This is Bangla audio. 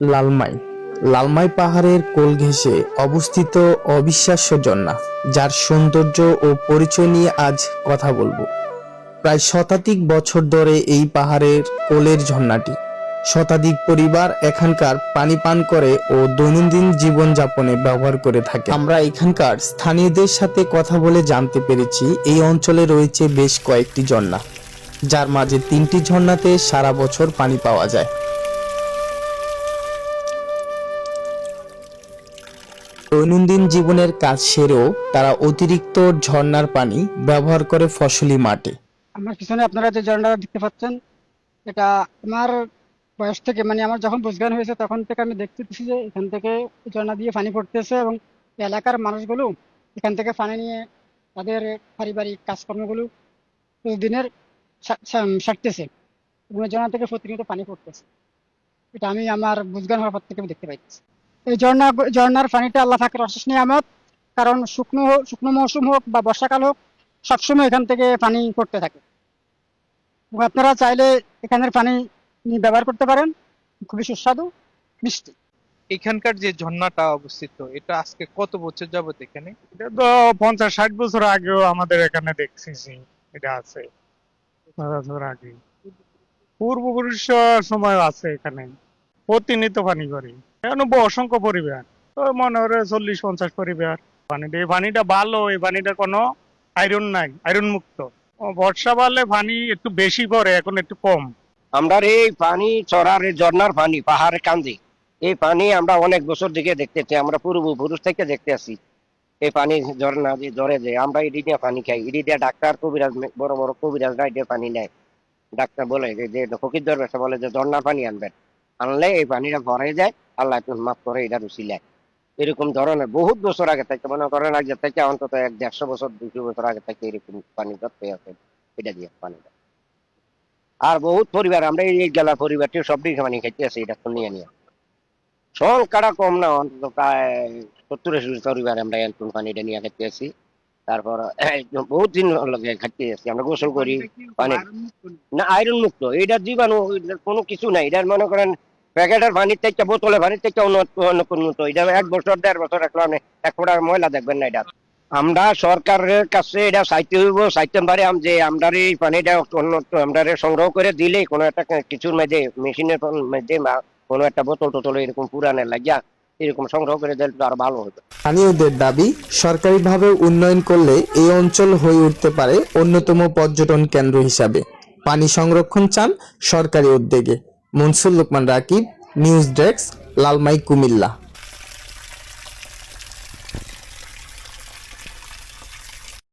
লালমাই। লালমাই পাহাড়ের কোল ঘেঁষে অবস্থিত অবিশ্বাস্য ঝর্ণা যার সৌন্দর্য ও পরিচয় নিয়ে আজ কথা বলব। প্রায় শতাধিক বছর ধরে এই পাহাড়ের কোলের ঝর্ণাটি। শতাধিক পরিবার এখানকার পানি পান করে ও দৈনন্দিন জীবনযাপনে ব্যবহার করে থাকে। আমরা এখানকার স্থানীয়দের সাথে কথা বলে জানতে পেরেছি, এই অঞ্চলে রয়েছে বেশ কয়েকটি ঝর্ণা, যার মাঝে তিনটি ঝর্ণাতে সারা বছর পানি পাওয়া যায়। দৈনন্দিন জীবনের কাজ সেরেও তারা অতিরিক্ত ঝর্ণার পানি ব্যবহার করে ফসলি মাঠে। আমার পিছনে আপনারা যে ঝর্ণাটা দেখতে পাচ্ছেন, এটা আমার বয়স থেকে মানে আমার যখন বুঝগান হয়েছে তখন থেকে আমি দেখতেছি যে এখান থেকে ঝর্ণা দিয়ে পানি পড়তেছে এবং এলাকার মানুষগুলো এখান থেকে পানি নিয়ে তাদের পারিবারিক কাজকর্মগুলো প্রতিদিনের সারতেছে। এবং ঝর্ণা থেকে প্রতিনিয়ত পানি পড়তেছে। এটা আমি আমার বুঝগান হওয়ার পর থেকে আমি দেখতে পাইতেছি। এই ঝর্ণা ঝর্ণার পানিটা আল্লাহ ফাঁকের অশেষ নিয়ামত। কারণ শুকনো হোক শুকনো মৌসুম হোক বা বর্ষাকাল হোক সবসময় এখান থেকে পানি পড়তে থাকে। আপনারা চাইলে এখানের পানি ব্যবহার করতে পারেন। খুবই সুস্বাদু মিষ্টি। এখানকার যে ঝর্ণাটা অবস্থিত এটা আজকে কত বছর যাবত এখানে? এটা তো পঞ্চাশ ষাট বছর আগেও আমাদের এখানে দেখছি এটা আছে। বছর আগে। পূর্বপুরুষ সময় আছে এখানে। প্রতিনিয়ত পানি করি। এখন অসংখ্য পরিবার। তো মনে হয় চল্লিশ, পঞ্চাশ পরিবার। পানিটা, এই পানিটা ভালো, এই পানিটা কোনো আয়রন নাই আয়রন মুক্ত। বর্ষা বাড়লে পানি একটু বেশি পড়ে, এখন একটু কম। আমরা এই পানি, চড়ার এই ঝর্ণার পানি, পাহাড়ে কান্দি। এই পানি আমরা অনেক বছর থেকে দেখতেছি, আমরা পূর্বপুরুষ থেকে দেখতে আসি এই পানি ঝর্ণা যে ঝরে যে, আমরা ইডি দিয়ে পানি খাই। ইডি দিয়ে ডাক্তার কবিরাজ, বড় বড় কবিরাজরা দিয়ে পানি নেয়। ডাক্তার বলে যে যে ফকির দরবেশে বলে যে, ঝর্ণার পানি আনবেন। আনলে এই পানিটা ভরে যায়, আল্লাহ একটু মাফ করে এটা রুচিলায় এরকম ধরনের বহুত বছর আগে থেকে মনে করেন আগে থেকে, অন্তত এক দেড়শো বছর, দুশো বছর আগে থেকে এরকম পানি ধরতে আছে এটা দিয়ে পানিটা। আর বহুত পরিবার, আমরা এই গেলার পরিবারটি সবটি পানি খাইতে আছে এটা নিয়ে নিয়ে। সংখ্যাটা কম না, অন্তত প্রায় সত্তর আশি পরিবার আমরা এরকম পানিটা নিয়ে খাইতে আছি তারপর বহুত দিন লগে খাইতে আছি আমরা গোসল করি, পানি না, আয়রন মুক্ত, এটা জীবাণু, কোনো কিছু নাই। এটার মনে করেন প্যাকেটের পানির থেকে বোতলে পানির থেকে উন্নত এটা এক বছর, দেড় বছর এক ফোঁটা ময়লা দেখবেন না এটা। আমরা সরকারের কাছে এটা চাইতে হইব, চাইতে পারে যে আমরা এই পানিটা আমরা সংগ্রহ করে দিলে কোনো একটা কিছুর মধ্যে, মেশিনের মধ্যে কোনো একটা বোতল টোতল এরকম পুরানের লাগিয়া এরকম সংগ্রহ করে দিলে তো আরও ভালো হতো স্থানীয়দের দাবি, সরকারিভাবে উন্নয়ন করলে এই অঞ্চল হয়ে উঠতে পারে অন্যতম পর্যটন কেন্দ্র হিসাবে। পানি সংরক্ষণ চান সরকারি উদ্যোগে। Mansur Lokman Rakib news desk Lalmai Cumilla.